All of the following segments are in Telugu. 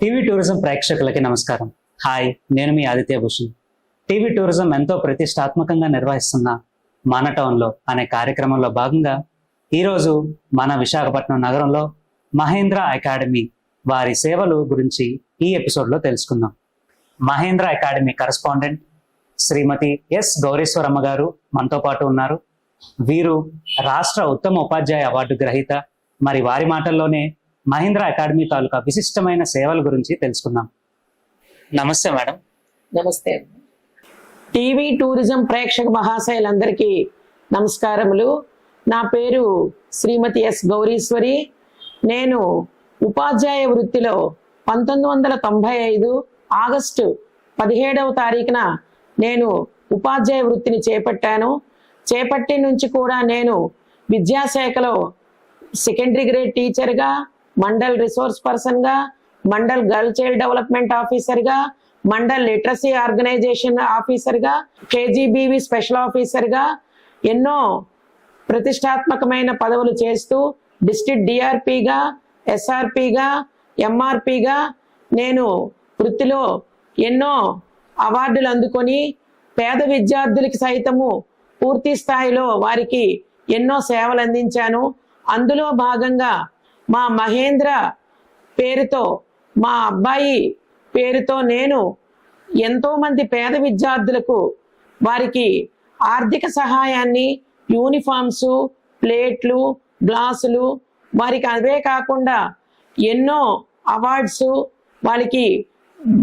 టీవీ టూరిజం ప్రేక్షకులకి నమస్కారం. హాయ్ నేను మీ ఆదిత్య భూషణ్. టీవీ టూరిజం ఎంతో ప్రతిష్టాత్మకంగా నిర్వహిస్తున్న మన టౌన్లో అనే కార్యక్రమంలో భాగంగా ఈరోజు మన విశాఖపట్నం నగరంలో మహేంద్ర అకాడమీ వారి సేవలు గురించి ఈ ఎపిసోడ్లో తెలుసుకుందాం. Mahendra academy correspondent Shrimati S Gauriswaramma garu మనతో పాటు ఉన్నారు. వీరు రాష్ట్ర ఉత్తమ ఉపాధ్యాయ అవార్డు గ్రహీత. మరి వారి మాటల్లోనే మహేంద్ర అకాడమీ తాలూకా విశిష్టమైన సేవల గురించి తెలుసుకుందాం. నమస్తే మేడం. నమస్తే. టీవీ టూరిజం ప్రేక్షక మహాశయులందరికీ నమస్కారములు. నా పేరు శ్రీమతి ఎస్ గౌరీశ్వరి. నేను ఉపాధ్యాయ వృత్తిలో పంతొమ్మిది వందల తొంభై ఐదు ఆగస్టు పదిహేడవ తారీఖున నేను ఉపాధ్యాయ వృత్తిని చేపట్టాను. చేపట్టి నుంచి కూడా నేను విద్యాశాఖలో సెకండరీ గ్రేడ్ టీచర్గా మండల్ రిసోర్స్ పర్సన్గా మండల్ గర్ల్ చైల్డ్ డెవలప్మెంట్ ఆఫీసర్గా మండల్ లిటరసీ ఆర్గనైజేషన్ ఆఫీసర్గా కేజీబీవి స్పెషల్ ఆఫీసర్గా ఎన్నో ప్రతిష్టాత్మకమైన పదవులు చేస్తూ డిస్ట్రిక్ట్ డిఆర్పిగా ఎస్ఆర్పిగా ఎంఆర్పిగా నేను వృత్తిలో ఎన్నో అవార్డులు అందుకొని పేద విద్యార్థులకి సైతము పూర్తి స్థాయిలో వారికి ఎన్నో సేవలు అందించాను. అందులో భాగంగా మా మహేంద్ర పేరుతో మా అబ్బాయి పేరుతో నేను ఎంతో మంది పేద విద్యార్థులకు వారికి ఆర్థిక సహాయాన్ని యూనిఫామ్స్ ప్లేట్లు గ్లాసులు వారికి అవే కాకుండా ఎన్నో అవార్డ్స్ వాళ్ళకి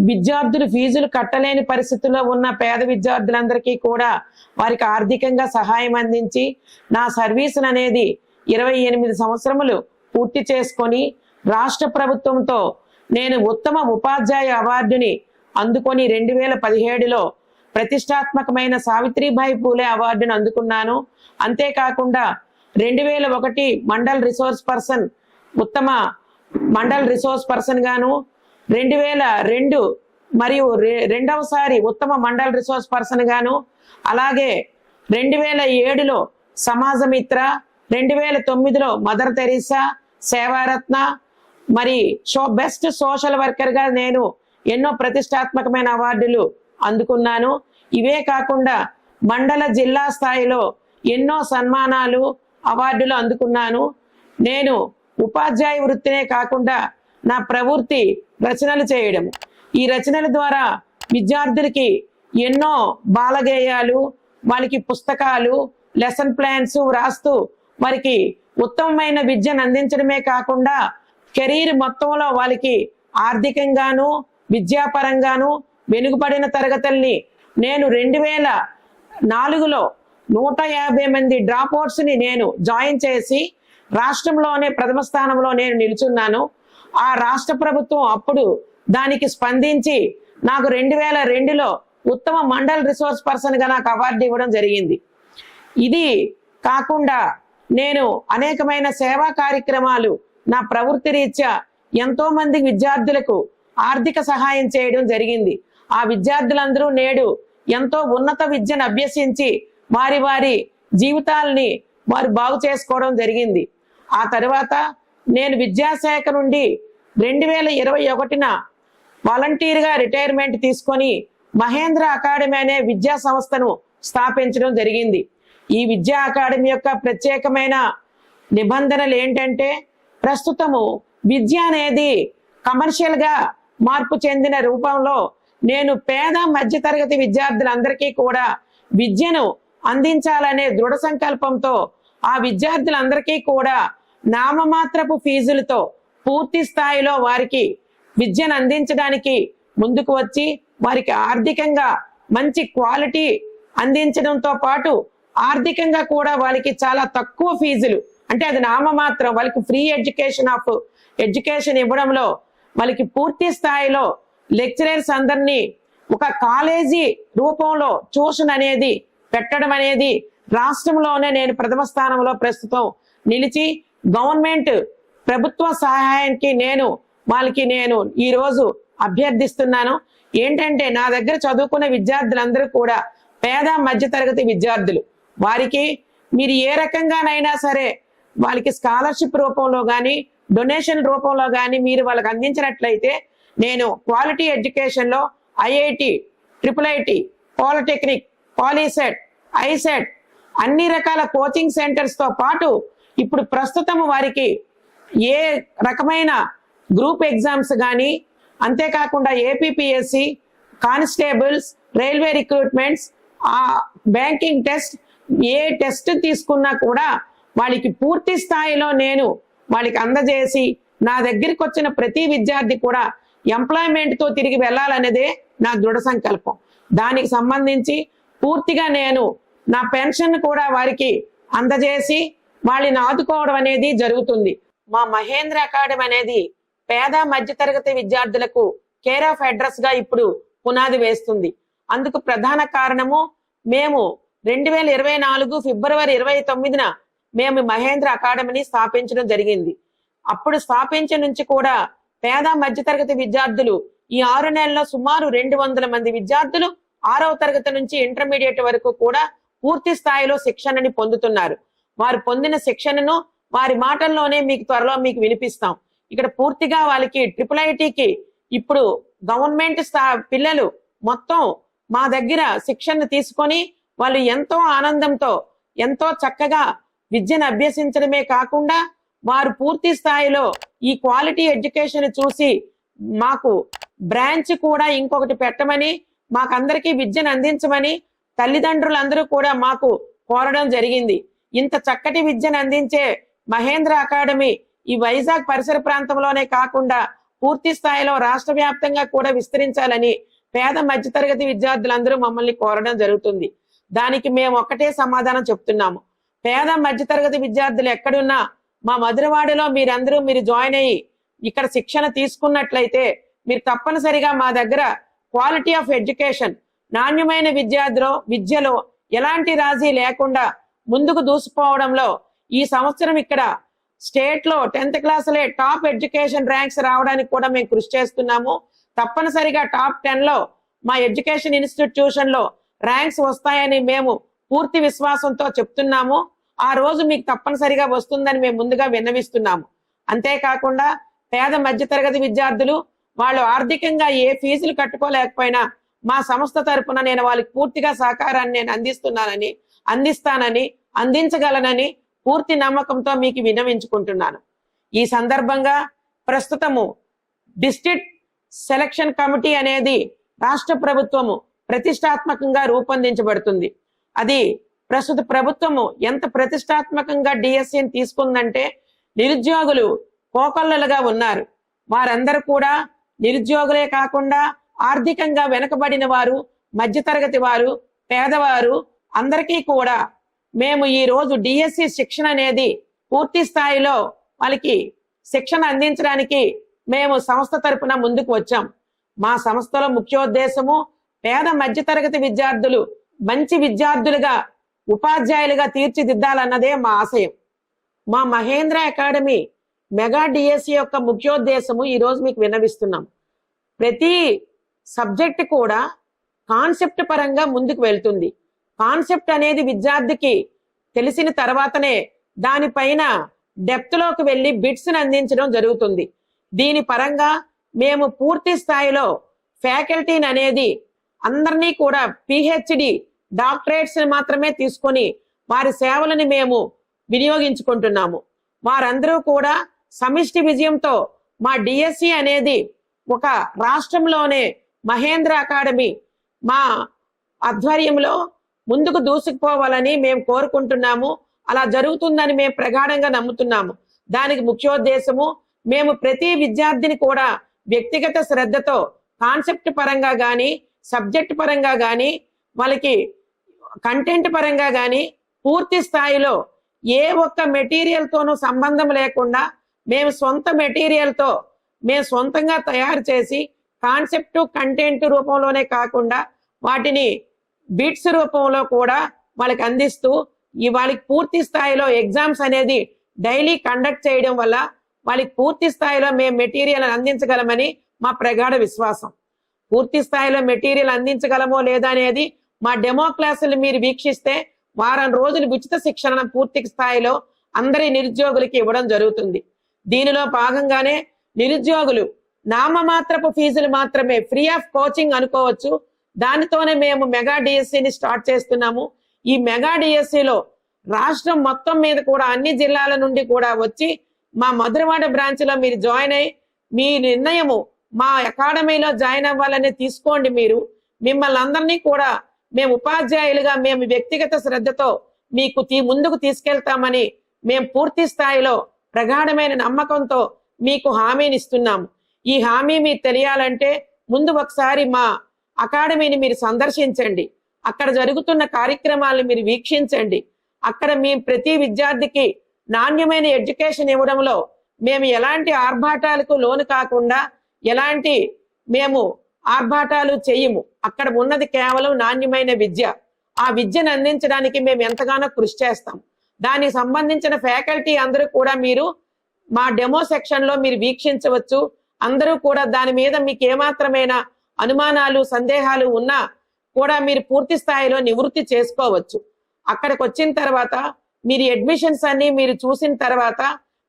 విద్యార్థులు ఫీజులు కట్టలేని పరిస్థితుల్లో ఉన్న పేద విద్యార్థులందరికీ కూడా వారికి ఆర్థికంగా సహాయం అందించి నా సర్వీసులు అనేది ఇరవై ఎనిమిది సంవత్సరములు పూర్తి చేసుకొని రాష్ట్ర ప్రభుత్వంతో నేను ఉత్తమ ఉపాధ్యాయ అవార్డుని అందుకొని రెండు వేల పదిహేడులో ప్రతిష్టాత్మకమైన సావిత్రిబాయి పూలే అవార్డును అందుకున్నాను. అంతేకాకుండా రెండు వేల ఒకటి మండల్ రిసోర్స్ పర్సన్ ఉత్తమ మండల్ రిసోర్స్ పర్సన్ గాను రెండు వేల రెండు మరియు రె- రెండవసారి ఉత్తమ మండల్ రిసోర్స్ పర్సన్ గాను అలాగే రెండు వేల ఏడులో సమాజమిత్ర రెండు వేల తొమ్మిదిలో మదర్ తెరీసా సేవారత్న మరి షో బెస్ట్ సోషల్ వర్కర్గా నేను ఎన్నో ప్రతిష్టాత్మకమైన అవార్డులు అందుకున్నాను. ఇవే కాకుండా మండల జిల్లా స్థాయిలో ఎన్నో సన్మానాలు అవార్డులు అందుకున్నాను. నేను ఉపాధ్యాయ వృత్తినే కాకుండా నా ప్రవృత్తి రచనలు చేయడం ఈ రచనల ద్వారా విద్యార్థులకి ఎన్నో బాలగేయాలు వాళ్ళకి పుస్తకాలు లెసన్ ప్లాన్స్ వ్రాస్తూ వారికి ఉత్తమమైన విద్యను అందించడమే కాకుండా కెరీర్ మొత్తంలో వాళ్ళకి ఆర్థికంగాను విద్యాపరంగాను వెనుకబడిన తరగతుల్ని నేను రెండు వేల నాలుగులో నూట యాభై మంది డ్రాప్ నేను జాయిన్ చేసి రాష్ట్రంలోనే ప్రథమ స్థానంలో నేను నిలుచున్నాను. ఆ రాష్ట్ర ప్రభుత్వం అప్పుడు దానికి స్పందించి నాకు రెండు వేల రెండులో ఉత్తమ మండల్ రిసోర్స్ పర్సన్గా నాకు అవార్డు ఇవ్వడం జరిగింది. ఇది కాకుండా నేను అనేకమైన సేవా కార్యక్రమాలు నా ప్రవృత్తి రీత్యా ఎంతో మంది విద్యార్థులకు ఆర్థిక సహాయం చేయడం జరిగింది. ఆ విద్యార్థులందరూ నేడు ఎంతో ఉన్నత విద్యను అభ్యసించి వారి వారి జీవితాలని వారు బాగు చేసుకోవడం జరిగింది. ఆ తర్వాత నేను విద్యాశాఖ నుండి రెండు వేల ఇరవై ఒకటిన వాలంటీర్గా రిటైర్మెంట్ తీసుకొని మహేంద్ర అకాడమీ అనే విద్యా సంస్థను స్థాపించడం జరిగింది. ఈ విద్యా అకాడమీ యొక్క ప్రత్యేకమైన నిబంధనలు ఏంటంటే ప్రస్తుతము విద్య అనేది కమర్షియల్గా మార్పు చెందిన రూపంలో నేను పేద మధ్యతరగతి విద్యార్థులందరికీ కూడా విద్యను అందించాలనే దృఢ సంకల్పంతో ఆ విద్యార్థులందరికీ కూడా నామమాత్రపు ఫీజులతో పూర్తి స్థాయిలో వారికి విద్యను అందించడానికి ముందుకు వచ్చి వారికి ఆర్థికంగా మంచి క్వాలిటీ అందించడంతో పాటు ఆర్థికంగా కూడా వాళ్ళకి చాలా తక్కువ ఫీజులు. అంటే అది నామమాత్రం వాళ్ళకి ఫ్రీ ఎడ్యుకేషన్ ఆఫ్ ఎడ్యుకేషన్ ఇవ్వడంలో వాళ్ళకి పూర్తి స్థాయిలో లెక్చరర్స్ అందరినీ ఒక కాలేజీ రూపంలో ట్యూషన్ అనేది పెట్టడం అనేది రాష్ట్రంలోనే నేను ప్రథమ స్థానంలో ప్రస్తుతం నిలిచి గవర్నమెంట్ ప్రభుత్వ సహాయానికి నేను వాళ్ళకి నేను ఈరోజు అభ్యర్థిస్తున్నాను. ఏంటంటే నా దగ్గర చదువుకున్న విద్యార్థులందరూ కూడా పేద మధ్యతరగతి విద్యార్థులు. వారికి మీరు ఏ రకంగానైనా సరే వాళ్ళకి స్కాలర్షిప్ రూపంలో కానీ డొనేషన్ రూపంలో కానీ మీరు వాళ్ళకి అందించినట్లయితే నేను క్వాలిటీ ఎడ్యుకేషన్లో IIT triple IT polytechnic POLYCET ICET అన్ని రకాల కోచింగ్ సెంటర్స్తో పాటు ఇప్పుడు ప్రస్తుతం వారికి ఏ రకమైన గ్రూప్ ఎగ్జామ్స్ కానీ అంతేకాకుండా APPSC constables railway recruitments banking test ఏ టెస్ట్ తీసుకున్నా కూడా వాళ్ళకి పూర్తి స్థాయిలో నేను వాళ్ళకి అందజేసి నా దగ్గరికి వచ్చిన ప్రతి విద్యార్థి కూడా ఎంప్లాయ్మెంట్తో తిరిగి వెళ్ళాలనేదే నా దృఢ సంకల్పం. దానికి సంబంధించి పూర్తిగా నేను నా పెన్షన్ కూడా వారికి అందజేసి వాళ్ళని ఆదుకోవడం అనేది జరుగుతుంది. మా మహేంద్ర అకాడమీ అనేది పేద మధ్యతరగతి విద్యార్థులకు కేర్ ఆఫ్ అడ్రస్గా ఇప్పుడు పునాది వేస్తుంది. అందుకు ప్రధాన కారణము మేము రెండు వేల ఇరవై నాలుగు ఫిబ్రవరి ఇరవై తొమ్మిదిన మేము మహేంద్ర అకాడమీని స్థాపించడం జరిగింది. అప్పుడు స్థాపించే నుంచి కూడా పేద మధ్యతరగతి విద్యార్థులు ఈ ఆరు నెలల్లో సుమారు రెండు వందల మంది విద్యార్థులు ఆరవ తరగతి నుంచి ఇంటర్మీడియట్ వరకు కూడా పూర్తి స్థాయిలో శిక్షణని పొందుతున్నారు. వారు పొందిన శిక్షణను వారి మాటల్లోనే మీకు త్వరలో మీకు వినిపిస్తాం. ఇక్కడ పూర్తిగా వాళ్ళకి ట్రిపుల్ ఐటీకి ఇప్పుడు గవర్నమెంట్ స్థా పిల్లలు మొత్తం మా దగ్గర శిక్షణ తీసుకొని వాళ్ళు ఎంతో ఆనందంతో ఎంతో చక్కగా విద్యను అభ్యసించడమే కాకుండా వారు పూర్తి స్థాయిలో ఈ క్వాలిటీ ఎడ్యుకేషన్ చూసి మాకు బ్రాంచ్ కూడా ఇంకొకటి పెట్టమని మాకందరికీ విద్యను అందించమని తల్లిదండ్రులందరూ కూడా మాకు కోరడం జరిగింది. ఇంత చక్కటి విద్యను అందించే మహేంద్ర అకాడమీ ఈ వైజాగ్ పరిసర ప్రాంతంలోనే కాకుండా పూర్తి స్థాయిలో రాష్ట్ర వ్యాప్తంగా కూడా విస్తరించాలని పేద మధ్యతరగతి విద్యార్థులందరూ మమ్మల్ని కోరడం జరుగుతుంది. దానికి మేము ఒక్కటే సమాధానం చెప్తున్నాము. పేద మధ్యతరగతి విద్యార్థులు ఎక్కడున్నా మా మధురవాడలో మీరందరూ మీరు జాయిన్ అయ్యి ఇక్కడ శిక్షణ తీసుకున్నట్లయితే మీరు తప్పనిసరిగా మా దగ్గర క్వాలిటీ ఆఫ్ ఎడ్యుకేషన్ నాణ్యమైన విద్యార్థిలో విద్యలో ఎలాంటి రాజీ లేకుండా ముందుకు దూసుకుపోవడంలో ఈ సంవత్సరం ఇక్కడ స్టేట్లో టెన్త్ క్లాసులే టాప్ ఎడ్యుకేషన్ ర్యాంక్స్ రావడానికి కూడా మేము కృషి చేస్తున్నాము. తప్పనిసరిగా టాప్ టెన్లో మా ఎడ్యుకేషన్ ఇన్స్టిట్యూషన్లో ర్యాంక్స్ వస్తాయని మేము పూర్తి విశ్వాసంతో చెప్తున్నాము. ఆ రోజు మీకు తప్పనిసరిగా వస్తుందని మేము ముందుగా విన్నవిస్తున్నాము. అంతేకాకుండా పేద మధ్యతరగతి విద్యార్థులు వాళ్ళు ఆర్థికంగా ఏ ఫీజులు కట్టుకోలేకపోయినా మా సంస్థ తరపున నేను వాళ్ళకి పూర్తిగా సహకారాన్ని నేను అందిస్తున్నానని అందిస్తానని అందించగలనని పూర్తి నమ్మకంతో మీకు విన్నవించుకుంటున్నాను. ఈ సందర్భంగా ప్రస్తుతము డిస్ట్రిక్ట్ సెలక్షన్ కమిటీ అనేది రాష్ట్ర ప్రభుత్వము ప్రతిష్టాత్మకంగా రూపొందించబడుతుంది. అది ప్రస్తుత ప్రభుత్వము ఎంత ప్రతిష్టాత్మకంగా డిఎస్సిని తీసుకుందంటే నిరుద్యోగులు కోకొల్లలుగా ఉన్నారు. వారందరూ కూడా నిరుద్యోగులే కాకుండా ఆర్థికంగా వెనుకబడిన వారు మధ్యతరగతి వారు పేదవారు అందరికీ కూడా మేము ఈ రోజు డిఎస్సి శిక్షణ అనేది పూర్తి స్థాయిలో వాళ్ళకి శిక్షణ అందించడానికి మేము సంస్థ తరపున ముందుకు వచ్చాం. మా సంస్థలో ముఖ్యోద్దేశము పేద మధ్యతరగతి విద్యార్థులు మంచి విద్యార్థులుగా ఉపాధ్యాయులుగా తీర్చిదిద్దాలన్నదే మా ఆశయం. మా మహేంద్ర అకాడమీ మెగా డిఎస్సి యొక్క ముఖ్యోద్దేశము ఈరోజు మీకు విన్నవిస్తున్నాం. ప్రతి సబ్జెక్ట్ కూడా కాన్సెప్ట్ పరంగా ముందుకు వెళ్తుంది. కాన్సెప్ట్ అనేది విద్యార్థికి తెలిసిన తర్వాతనే దానిపైన డెప్త్లోకి వెళ్ళి బిట్స్ని అందించడం జరుగుతుంది. దీని పరంగా మేము పూర్తి స్థాయిలో ఫ్యాకల్టీని అనేది అందరినీ కూడా పిహెచ్డి డాక్టరేట్స్ మాత్రమే తీసుకొని వారి సేవలని మేము వినియోగించుకుంటున్నాము. వారందరూ కూడా సమిష్టి విజయంతో మా డిఎస్సి అనేది ఒక రాష్ట్రంలోనే మహేంద్ర అకాడమీ మా ఆధ్వర్యంలో ముందుకు దూసుకుపోవాలని మేము కోరుకుంటున్నాము. అలా జరుగుతుందని మేము ప్రగాఢంగా నమ్ముతున్నాము. దానికి ముఖ్యోద్దేశము మేము ప్రతి విద్యార్థిని కూడా వ్యక్తిగత శ్రద్ధతో కాన్సెప్ట్ పరంగా కానీ సబ్జెక్ట్ పరంగా కానీ వాళ్ళకి కంటెంట్ పరంగా కానీ పూర్తి స్థాయిలో ఏ ఒక్క మెటీరియల్తోనూ సంబంధం లేకుండా మేము సొంత మెటీరియల్తో మేము సొంతంగా తయారు చేసి కాన్సెప్ట్ కంటెంట్ రూపంలోనే కాకుండా వాటిని బిట్స్ రూపంలో కూడా వాళ్ళకి అందిస్తూ ఈ వాళ్ళకి పూర్తి స్థాయిలో ఎగ్జామ్స్ అనేది డైలీ కండక్ట్ చేయడం వల్ల వాళ్ళకి పూర్తి స్థాయిలో మేము మెటీరియల్ అందించగలమని మా ప్రగాఢ విశ్వాసం. పూర్తి స్థాయిలో మెటీరియల్ అందించగలమో లేదా అనేది మా డెమో క్లాసులు మీరు వీక్షిస్తే వారం రోజులు ఉచిత శిక్షణ పూర్తి స్థాయిలో అందరి నిరుద్యోగులకి ఇవ్వడం జరుగుతుంది. దీనిలో భాగంగానే నిరుద్యోగులు నామమాత్రపు ఫీజులు మాత్రమే ఫ్రీ ఆఫ్ కోచింగ్ అనుకోవచ్చు. దానితోనే మేము మెగా డిఎస్సిని స్టార్ట్ చేస్తున్నాము. ఈ మెగా డిఎస్సిలో రాష్ట్రం మొత్తం మీద కూడా అన్ని జిల్లాల నుండి కూడా వచ్చి మా మధురవాడ బ్రాంచ్లో మీరు జాయిన్ అయ్యి మీ నిర్ణయము మా అకాడమీలో జాయిన్ అవ్వాలని తీసుకోండి మీరు. మిమ్మల్ని అందరినీ కూడా మేము ఉపాధ్యాయులుగా మేము వ్యక్తిగత శ్రద్ధతో మీకు తీ ముందుకు తీసుకెళ్తామని మేము పూర్తి స్థాయిలో ప్రగాఢమైన నమ్మకంతో మీకు హామీనిస్తున్నాము ఈ హామీ మీకు తెలియాలంటే ముందు ఒకసారి మా అకాడమీని మీరు సందర్శించండి. అక్కడ జరుగుతున్న కార్యక్రమాలను మీరు వీక్షించండి. అక్కడ మీ ప్రతి విద్యార్థికి నాణ్యమైన ఎడ్యుకేషన్ ఇవ్వడంలో మేము ఎలాంటి ఆర్భాటాలకు లోను కాకుండా ఎలాంటి మేము ఆర్భాటాలు చేయము. అక్కడ ఉన్నది కేవలం నాణ్యమైన విద్య. ఆ విద్యను అందించడానికి మేము ఎంతగానో కృషి చేస్తాం. దానికి సంబంధించిన ఫ్యాకల్టీ అందరూ కూడా మీరు మా డెమో సెక్షన్లో మీరు వీక్షించవచ్చు. అందరూ కూడా దాని మీద మీకు ఏమాత్రమైన అనుమానాలు సందేహాలు ఉన్నా కూడా మీరు పూర్తి స్థాయిలో నివృత్తి చేసుకోవచ్చు. అక్కడికి వచ్చిన తర్వాత మీరు అడ్మిషన్స్ అన్ని మీరు చూసిన తర్వాత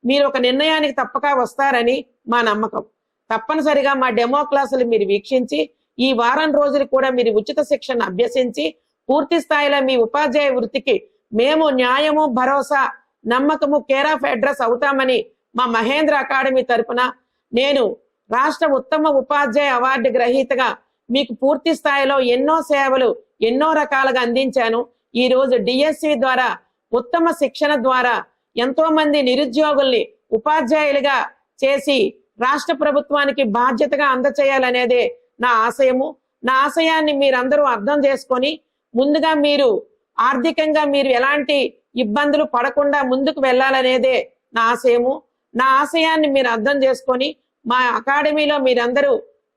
మీరు ఒక నిర్ణయానికి తప్పక వస్తారని మా నమ్మకం. తప్పనిసరిగా మా డెమో క్లాసులు మీరు వీక్షించి ఈ వారం రోజులు కూడా మీరు ఉచిత శిక్షణ అభ్యసించి పూర్తి స్థాయిలో మీ ఉపాధ్యాయ వృత్తికి మేము న్యాయము భరోసా నమ్మకము కేర్ ఆఫ్ అడ్రస్ అవుతామని మా మహేంద్ర అకాడమీ తరపున నేను రాష్ట్ర ఉత్తమ ఉపాధ్యాయ అవార్డు గ్రహీతగా మీకు పూర్తి స్థాయిలో ఎన్నో సేవలు ఎన్నో రకాలుగా అందించాను. ఈ రోజు డిఎస్సి ద్వారా ఉత్తమ శిక్షణ ద్వారా ఎంతో మంది నిరుద్యోగుల్ని ఉపాధ్యాయులుగా చేసి రాష్ట్ర ప్రభుత్వానికి బాధ్యతగా అందచేయాలనేదే నా ఆశయము. నా ఆశయాన్ని మీరందరూ అర్థం చేసుకొని ముందుగా మీరు ఆర్థికంగా మీరు ఎలాంటి ఇబ్బందులు పడకుండా ముందుకు వెళ్ళాలనేదే నా ఆశయము. నా ఆశయాన్ని మీరు అర్థం చేసుకొని మా అకాడమీలో మీరందరూ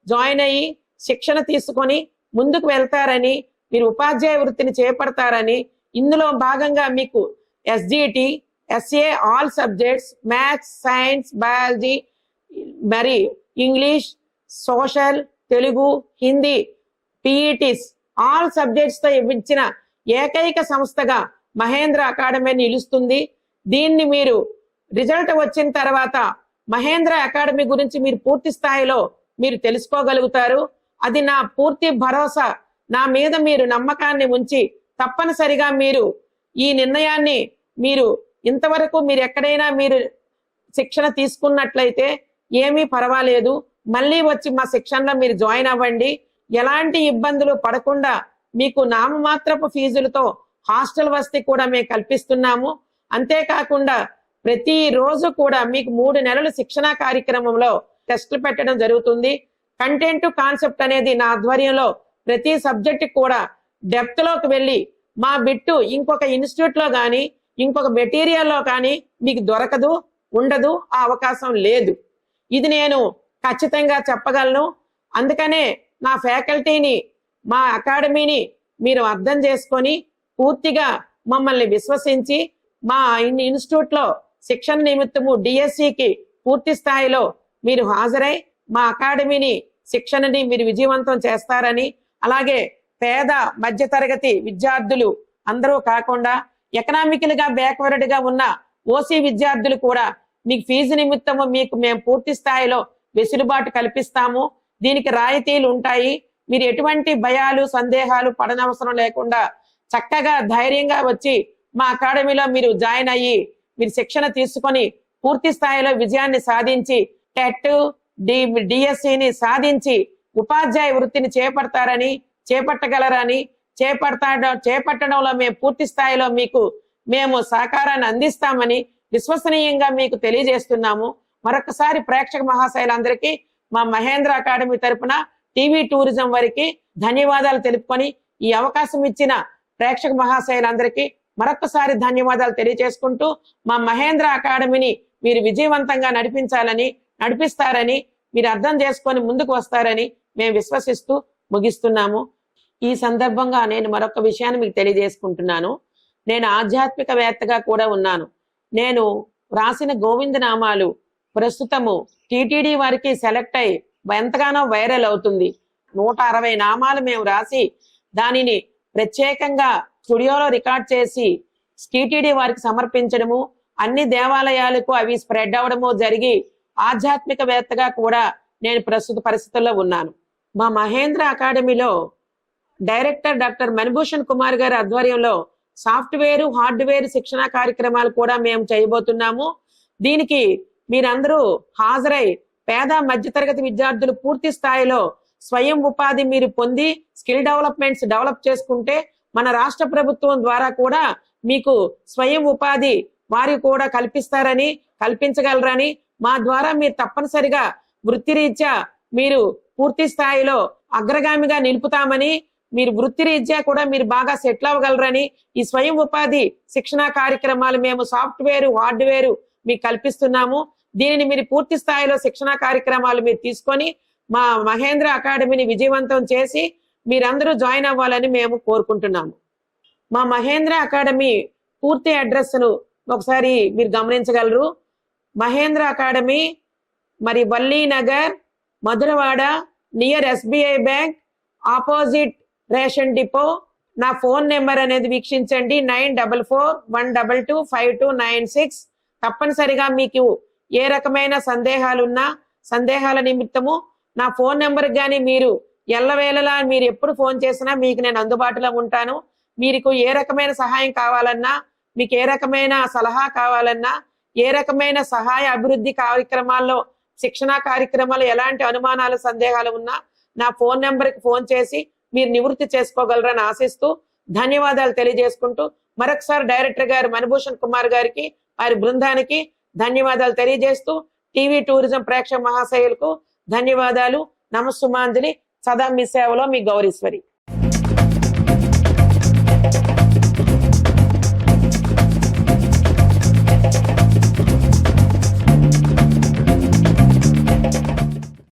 జాయిన్ అయ్యి శిక్షణ తీసుకొని ముందుకు వెళ్తారని మీరు ఉపాధ్యాయ వృత్తిని చేపడతారని ఇందులో భాగంగా మీకు SGT SA all subjects maths science biology మరి English social Telugu Hindi PETs all సబ్జెక్ట్స్తో ఇవ్వించిన ఏకైక సంస్థగా మహేంద్ర అకాడమీ నిలుస్తుంది. దీన్ని మీరు రిజల్ట్ వచ్చిన తర్వాత మహేంద్ర అకాడమీ గురించి మీరు పూర్తి స్థాయిలో మీరు తెలుసుకోగలుగుతారు. అది నా పూర్తి భరోసా. నా మీద మీరు నమ్మకాన్ని ఉంచి తప్పనిసరిగా మీరు ఈ నిర్ణయాన్ని మీరు ఇంతవరకు మీరు ఎక్కడైనా మీరు శిక్షణ తీసుకున్నట్లయితే ఏమీ పర్వాలేదు. మళ్ళీ వచ్చి మా శిక్షణలో మీరు జాయిన్ అవ్వండి. ఎలాంటి ఇబ్బందులు పడకుండా మీకు నామమాత్రపు ఫీజులతో హాస్టల్ వసతి కూడా మేము కల్పిస్తున్నాము. అంతేకాకుండా ప్రతి రోజు కూడా మీకు మూడు నెలలు శిక్షణా కార్యక్రమంలో టెస్టులు పెట్టడం జరుగుతుంది. కంటెంట్ కాన్సెప్ట్ అనేది నా ఆధ్వర్యంలో ప్రతి సబ్జెక్టు కూడా డెప్త్లోకి వెళ్ళి మా బిట్టు ఇంకొక ఇన్స్టిట్యూట్లో కానీ ఇంకొక మెటీరియల్లో కానీ మీకు దొరకదు ఉండదు ఆ అవకాశం లేదు. ఇది నేను ఖచ్చితంగా చెప్పగలను. అందుకనే నా ఫ్యాకల్టీని మా అకాడమీని మీరు అర్థం చేసుకొని పూర్తిగా మమ్మల్ని విశ్వసించి మా ఇన్స్టిట్యూట్లో శిక్షణ నిమిత్తము డిఎస్సికి పూర్తి స్థాయిలో మీరు హాజరై మా అకాడమీని శిక్షణని మీరు విజయవంతం చేస్తారని అలాగే పేద మధ్యతరగతి విద్యార్థులు అందరూ కాకుండా ఎకనామికల్గా బ్యాక్వర్డ్గా ఉన్న ఓసీ విద్యార్థులు కూడా మీకు ఫీజు నిమిత్తము మీకు మేము పూర్తి స్థాయిలో వెసులుబాటు కల్పిస్తాము. దీనికి రాయితీలు ఉంటాయి. మీరు ఎటువంటి భయాలు సందేహాలు పడనవసరం లేకుండా చక్కగా ధైర్యంగా వచ్చి మా అకాడమీలో మీరు జాయిన్ అయ్యి మీరు శిక్షణ తీసుకొని పూర్తి స్థాయిలో విజయాన్ని సాధించి టెట్ డి డిఎస్సిని సాధించి ఉపాధ్యాయ వృత్తిని చేపడతారని చేపట్టగలరని చేపడతా చేపట్టడంలో మేము పూర్తి స్థాయిలో మీకు మేము సహకారాన్ని అందిస్తామని విశ్వసనీయంగా మీకు తెలియజేస్తున్నాము. మరొకసారి ప్రేక్షక మహాశైలందరికీ మా మహేంద్ర అకాడమీ తరపున టీవీ టూరిజం వారికి ధన్యవాదాలు తెలుపుకొని ఈ అవకాశం ఇచ్చిన ప్రేక్షక మహాశైలందరికీ మరొకసారి ధన్యవాదాలు తెలియజేసుకుంటూ మా మహేంద్ర అకాడమీని మీరు విజయవంతంగా నడిపించాలని నడిపిస్తారని మీరు అర్థం చేసుకొని ముందుకు వస్తారని మేము విశ్వసిస్తూ ముగిస్తున్నాము. ఈ సందర్భంగా నేను మరొక విషయాన్ని మీకు తెలియజేసుకుంటున్నాను. నేను ఆధ్యాత్మికవేత్తగా కూడా ఉన్నాను. నేను రాసిన గోవింద నామాలు ప్రస్తుతము టీటీడీ వారికి సెలెక్ట్ అయి ఎంతగానో వైరల్ అవుతుంది. నూట అరవై నామాలు మేము రాసి దానిని ప్రత్యేకంగా స్టూడియోలో రికార్డ్ చేసి టీటీడీ వారికి సమర్పించడము అన్ని దేవాలయాలకు అవి స్ప్రెడ్ అవడము జరిగి ఆధ్యాత్మికవేత్తగా కూడా నేను ప్రస్తుత పరిస్థితుల్లో ఉన్నాను. మా మహేంద్ర అకాడమీలో డైరెక్టర్ డాక్టర్ మణిభూషణ్ కుమార్ గారి ఆధ్వర్యంలో సాఫ్ట్వేర్ హార్డ్వేర్ శిక్షణ కార్యక్రమాలు కూడా మేము చేయబోతున్నాము. దీనికి మీరందరూ హాజరై పేద మధ్యతరగతి విద్యార్థులు పూర్తి స్థాయిలో స్వయం ఉపాధి మీరు పొంది స్కిల్ డెవలప్మెంట్స్ డెవలప్ చేసుకుంటే మన రాష్ట్ర ప్రభుత్వం ద్వారా కూడా మీకు స్వయం ఉపాధి వారి కూడా కల్పిస్తారని కల్పించగలరని మా ద్వారా మీరు తప్పనిసరిగా వృత్తిరీత్యా మీరు పూర్తి స్థాయిలో అగ్రగామిగా నిలుపుతామని మీరు వృత్తిరీత్యా కూడా మీరు బాగా సెటిల్ అవ్వగలరని ఈ స్వయం ఉపాధి శిక్షణ కార్యక్రమాలు మేము సాఫ్ట్వేర్ హార్డ్వేర్ మీకు కల్పిస్తున్నాము. దీనిని మీరు పూర్తి స్థాయిలో శిక్షణ కార్యక్రమాలు మీరు తీసుకొని మా మహేంద్ర అకాడమీని విజయవంతం చేసి మీరందరూ జాయిన్ అవ్వాలని మేము కోరుకుంటున్నాము. మా మహేంద్ర అకాడమీ పూర్తి అడ్రస్ను ఒకసారి మీరు గమనించగలరు. మహేంద్ర అకాడమీ మరి Valli Nagar Madhurawada near SBI bank opposite ration depot నా ఫోన్ నెంబర్ అనేది వీక్షించండి. Nine double four one double two five two nine six. తప్పనిసరిగా మీకు ఏ రకమైన సందేహాలున్నా సందేహాల నిమిత్తము నా ఫోన్ నెంబర్ కానీ మీరు ఎల్లవేళలా మీరు ఎప్పుడు ఫోన్ చేసినా మీకు నేను అందుబాటులో ఉంటాను. మీకు ఏ రకమైన సహాయం కావాలన్నా మీకు ఏ రకమైన సలహా కావాలన్నా ఏ రకమైన సహాయ అభివృద్ధి కార్యక్రమాల్లో శిక్షణా కార్యక్రమాలు ఎలాంటి అనుమానాలు సందేహాలు ఉన్నా నా ఫోన్ నెంబర్కి ఫోన్ చేసి మీరు నివృత్తి చేసుకోగలరని ఆశిస్తూ ధన్యవాదాలు తెలియజేసుకుంటూ మరొకసారి డైరెక్టర్ గారు మణిభూషణ్ కుమార్ గారికి వారి బృందానికి ధన్యవాదాలు తెలియజేస్తూ టీవీ టూరిజం ప్రేక్షక మహాశయులకు ధన్యవాదాలు. నమస్సుమాంజలి. సదా మీ సేవలో మీ గౌరీశ్వరి.